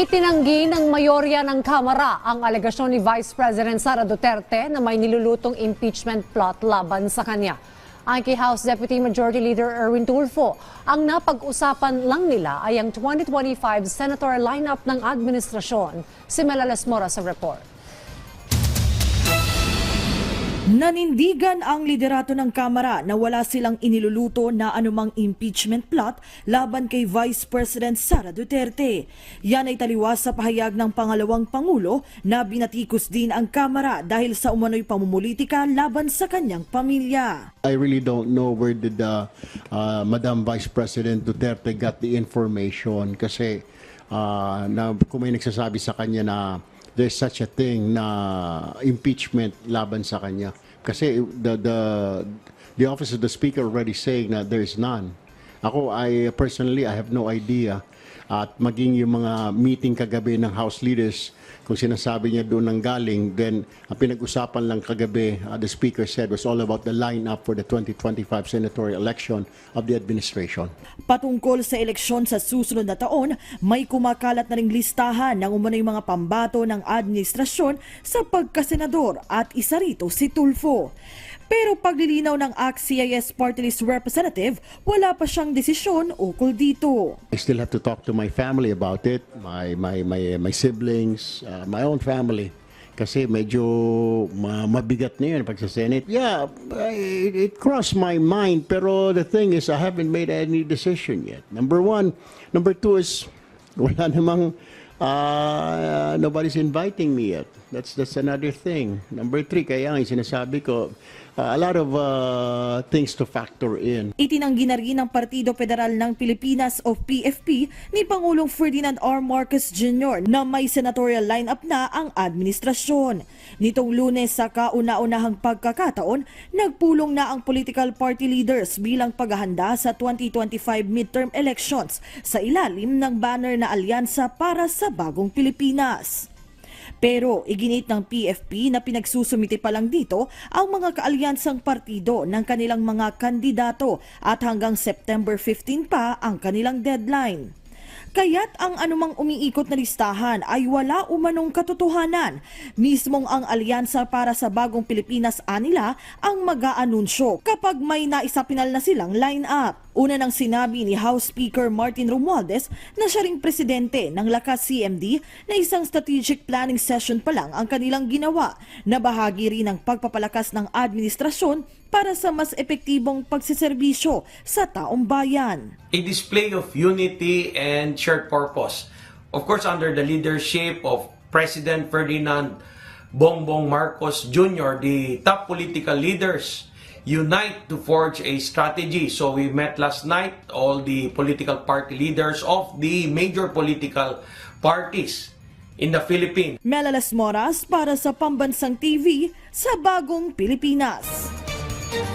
Itinanggi ng mayorya ng Kamara ang alegasyon ni Vice President Sara Duterte na may nilulutong impeachment plot laban sa kanya. Ang kay House Deputy Majority Leader Erwin Tulfo, ang napag-usapan lang nila ay ang 2025 senatorial lineup ng administrasyon. Si Melales Mora sa report. Nanindigan ang liderato ng Kamara na wala silang iniluluto na anumang impeachment plot laban kay Vice President Sara Duterte. Yan ay taliwas sa pahayag ng pangalawang Pangulo na binatikos din ang Kamara dahil sa umano'y pamumulitika laban sa kanyang pamilya. I really don't know where did the uh, Madam Vice President Duterte got the information kasi uh, na kung may nagsasabi sa kanya na there's such a thing na impeachment laban sa kanya kasi the the the office of the speaker already saying that there's none. Ako I personally I have no idea at maging yung mga meeting kagabi ng House leaders, kung sinasabi niya doon ng galing, then ang pinag-usapan lang kagabi, uh, the Speaker said, was all about the lineup for the 2025 senatorial election of the administration. Patungkol sa eleksyon sa susunod na taon, may kumakalat na ring listahan ng umano'y mga pambato ng administrasyon sa pagkasenador at isa rito si Tulfo. Pero paglilinaw ng ACT-CIS Party List Representative, wala pa siyang desisyon ukol dito. I still have to talk to my family about it, my my my my siblings, uh, my own family. Kasi medyo ma- mabigat na yun pag sa Senate. Yeah, it, it crossed my mind. Pero the thing is, I haven't made any decision yet. Number one. Number two is, wala namang, uh, nobody's inviting me yet. That's that's another thing. Number three, kaya yung sinasabi ko, uh, a lot of uh, things to factor in. Itinanggi na rin ng Partido Federal ng Pilipinas o PFP ni Pangulong Ferdinand R. Marcos Jr. na may senatorial lineup na ang administrasyon. Nitong lunes sa kauna-unahang pagkakataon, nagpulong na ang political party leaders bilang paghahanda sa 2025 midterm elections sa ilalim ng banner na alyansa para sa bagong Pilipinas. Pero iginit ng PFP na pinagsusumiti pa lang dito ang mga kaalyansang partido ng kanilang mga kandidato at hanggang September 15 pa ang kanilang deadline. Kaya't ang anumang umiikot na listahan ay wala umanong katotohanan. Mismong ang Alyansa para sa Bagong Pilipinas anila ang mag-aanunsyo kapag may naisapinal na silang line-up. Una nang sinabi ni House Speaker Martin Romualdez na siya ring presidente ng Lakas CMD na isang strategic planning session pa lang ang kanilang ginawa na bahagi rin ng pagpapalakas ng administrasyon para sa mas epektibong pagsiservisyo sa taong bayan. a display of unity and shared purpose. Of course, under the leadership of President Ferdinand Bongbong Marcos Jr., the top political leaders unite to forge a strategy. So we met last night, all the political party leaders of the major political parties in the Philippines. Melalas Moras para sa Pambansang TV sa Bagong Pilipinas.